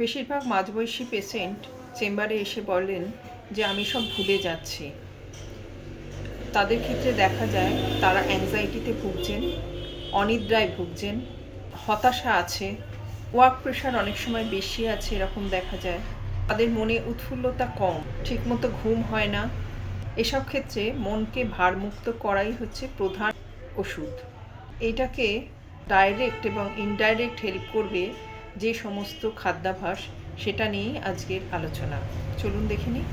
বেশিরভাগ মাঝবয়সী পেশেন্ট চেম্বারে এসে বলেন যে, আমি সব ভুলে যাচ্ছি। তাদের ক্ষেত্রে দেখা যায়, তারা অ্যাংজাইটিতে ভুগছেন, অনিদ্রায় ভুগছেন, হতাশা আছে ওয়ার্ক প্রেশার অনেক সময় বেশি আছে এরকম দেখা যায়। তাদের মনে উৎফুল্লতা কম, ঠিকমতো ঘুম হয় না। এসব ক্ষেত্রে মনকে ভারমুক্ত করাই হচ্ছে প্রধান ওষুধ। এটাকে ডাইরেক্ট এবং ইনডাইরেক্ট হেল্প করবে যে সমস্ত খাদ্যাভাস, সেটা নিয়েই আজকের আলোচনা। চলুন দেখে নিই।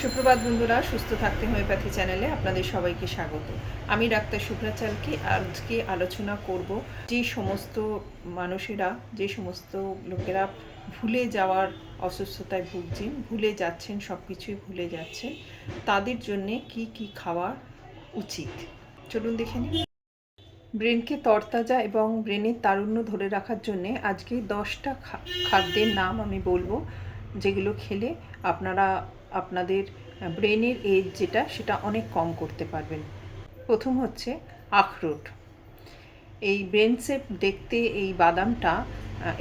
সুপ্রভাত বন্ধুরা, সুস্থ থাকতে হোমিওপ্যাথি চ্যানেলে আপনাদের সবাইকে স্বাগত। আমি ডাক্তার শুভ্রা চালকে আজকে আলোচনা করব যে সমস্ত মানুষেরা, যে সমস্ত লোকেরা ভুলে যাওয়ার অসুস্থতায় ভুগছেন, ভুলে যাচ্ছেন সব কিছুই ভুলে যাচ্ছেন, তাদের জন্যে কি কি খাওয়া উচিত? চলুন দেখে নিই। ব্রেনকে তরতাজা এবং ব্রেনের তারুণ্য ধরে রাখার জন্য আজকে দশটা খাদ্যের নাম আমি বলব, যেগুলো খেলে আপনারা, আপনাদের ব্রেনের এজ যেটা, সেটা অনেক কম করতে পারবেন। প্রথম হচ্ছে আখরোট। এই ব্রেন সেপ দেখতে এই বাদামটা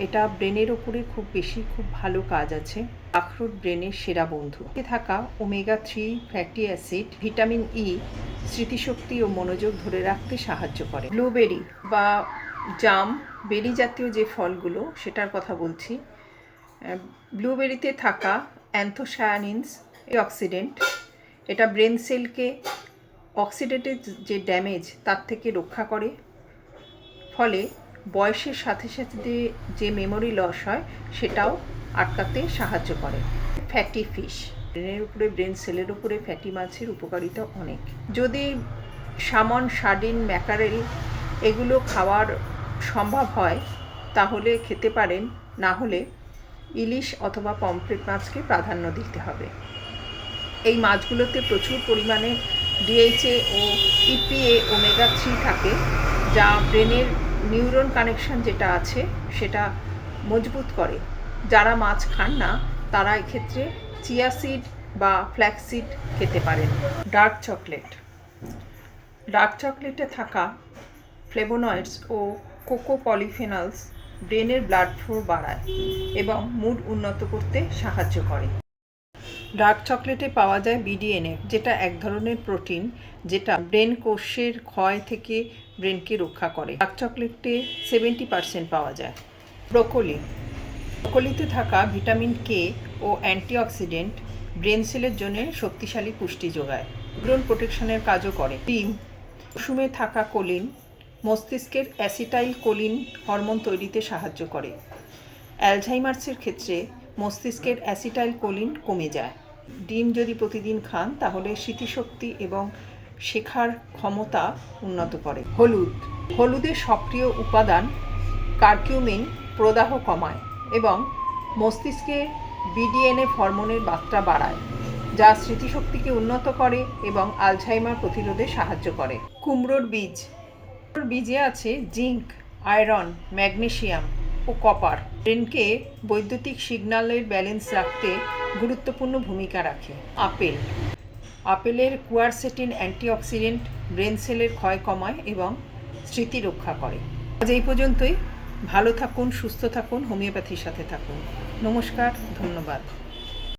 এটা ব্রেনের ওপরে খুব বেশি, খুব ভালো কাজ আছে। আখরোট ব্রেনের সেরা বন্ধু। এতে থাকা omega three fatty acid, vitamin E, স্মৃতিশক্তি ও মনোযোগ ধরে রাখতে সাহায্য করে। ব্লুবেরি বা জাম, বেরি জাতীয় যে ফলগুলো, সেটার কথা বলছি। ব্লুবেরিতে থাকা অ্যান্থোসায়ানিনস অক্সিডেন্ট। এটা ব্রেন সেলকে অক্সিডেটের যে ড্যামেজ, তার থেকে রক্ষা করে। ফলে বয়সের সাথে সাথে যে মেমোরি লস হয়, সেটাও আটকাতে সাহায্য করে। Fatty fish. ব্রেনের উপরে ব্রেন সেলের উপরে ফ্যাটি মাছের উপকারিতা অনেক। যদি সামন সার্ডিন ম্যাকারেল এগুলো খাওয়ার সম্ভব হয়, তাহলে খেতে পারেন। না হলে ইলিশ অথবা পমফ্রেট মাছকে প্রাধান্য দিতে হবে। এই মাছগুলোতে প্রচুর পরিমাণে ডিএইচএ ও ইপিএ ওমেগা থ্রি থাকে, যা ব্রেনের নিউরন কানেকশন যেটা আছে, সেটা মজবুত করে। যারা মাছ খান না, তারা এক্ষেত্রে চিয়া সিড বা ফ্ল্যাক্সিড খেতে পারেন। ডার্ক চকলেট ডার্ক চকলেটে থাকা ফ্লেভোনয়েডস ও কোকো পলিফেনলস ব্রেনের ব্লাড ফ্লো বাড়ায় এবং মুড উন্নত করতে সাহায্য করে। ডার্ক চকলেটে পাওয়া যায় বিডিএনএফ যেটা এক ধরনের প্রোটিন যেটা ব্রেন কোষের ক্ষয় থেকে ব্রেনকে রক্ষা করে। ডার্ক চকলেটে সেভেন্টি পার্সেন্ট পাওয়া যায়। ব্রোকলি ব্রোকলিতে থাকা ভিটামিন কে ও অ্যান্টিঅক্সিডেন্ট ব্রেন সেলের জন্য শক্তিশালী পুষ্টি যোগায়। ব্রোন প্রোটেকশনের কাজও করে। ডিম কুসুমে থাকা কোলিন, মস্তিষ্কের অ্যাসিটাইল কোলিন হরমোন তৈরিতে সাহায্য করে। অ্যালঝাইমার্সের ক্ষেত্রে মস্তিষ্কের অ্যাসিটাইল কোলিন কমে যায়। ডিম যদি প্রতিদিন খান, তাহলে স্মৃতিশক্তি এবং শেখার ক্ষমতা উন্নত করে। হলুদ হলুদের সক্রিয় উপাদান কার্কিউমিন প্রদাহ কমায়। এবং মস্তিষ্কে বিডিএনএ হরমোনের মাত্রা বাড়ায়, যা স্মৃতিশক্তিকে উন্নত করে এবং আলঝাইমার প্রতিরোধে সাহায্য করে। কুমড়োর বীজ। কুমড়োর বীজে আছে জিঙ্ক আয়রন ম্যাগনেশিয়াম ও কপার। ব্রেনকে বৈদ্যুতিক সিগন্যালের ব্যালেন্স রাখতে গুরুত্বপূর্ণ ভূমিকা রাখে। আপেল। আপেলের কুয়ারসেটিন অ্যান্টিঅক্সিডেন্ট ব্রেন সেলের ক্ষয় কমায় এবং স্মৃতি রক্ষা করে। আজ এই পর্যন্তই। ভালো থাকুন সুস্থ থাকুন হোমিওপ্যাথির সাথে থাকুন। নমস্কার ধন্যবাদ।